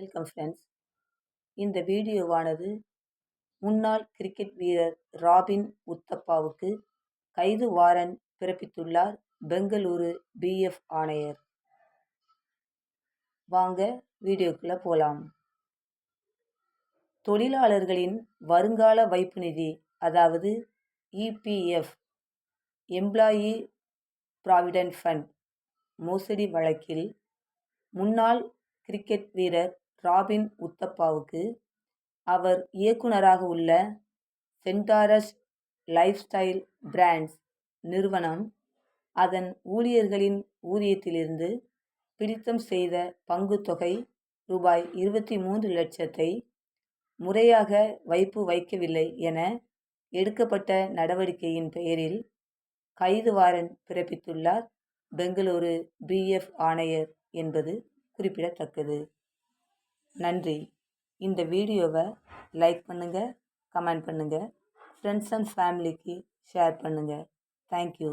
Welcome friends இந்த வீடியோவானது முன்னாள் cricket வீரர் ராபின் உத்தப்பாவுக்கு கைது வாரண்ட் பிறப்பித்துள்ளார் பெங்களூரு பிஎஃப் ஆணையர். வாங்க வீடியோக்குள்ளே போகலாம் தொழிலாளர்களின் வருங்கால வைப்பு நிதி அதாவது இபிஎஃப் எம்ப்ளாயி ப்ராவிடென்ட் ஃபண்ட் மோசடி வழக்கில் முன்னாள் கிரிக்கெட் வீரர் ராபின் உத்தப்பாவுக்கு அவர் இயக்குனராக உள்ள சென்டாரஸ் லைஃப் ஸ்டைல் பிராண்ட்ஸ் நிறுவனம் அதன் ஊழியர்களின் ஊதியத்திலிருந்து பிடித்தம் செய்த பங்குத்தொகை ரூபாய் இருபத்தி மூன்று லட்சத்தை முறையாக வைப்பு வைக்கவில்லை என எடுக்கப்பட்ட நடவடிக்கையின் பெயரில் கைது வாரண்ட் பிறப்பித்துள்ளார். பெங்களூரு பிஎஃப் ஆணையர் என்பது குறிப்பிடத்தக்கது. நன்றி. இந்த வீடியோவை லைக் பண்ணுங்கள் கமெண்ட் பண்ணுங்கள் ஃப்ரெண்ட்ஸ் அண்ட் ஃபேமிலிக்கு ஷேர் பண்ணுங்கள் தேங்க்யூ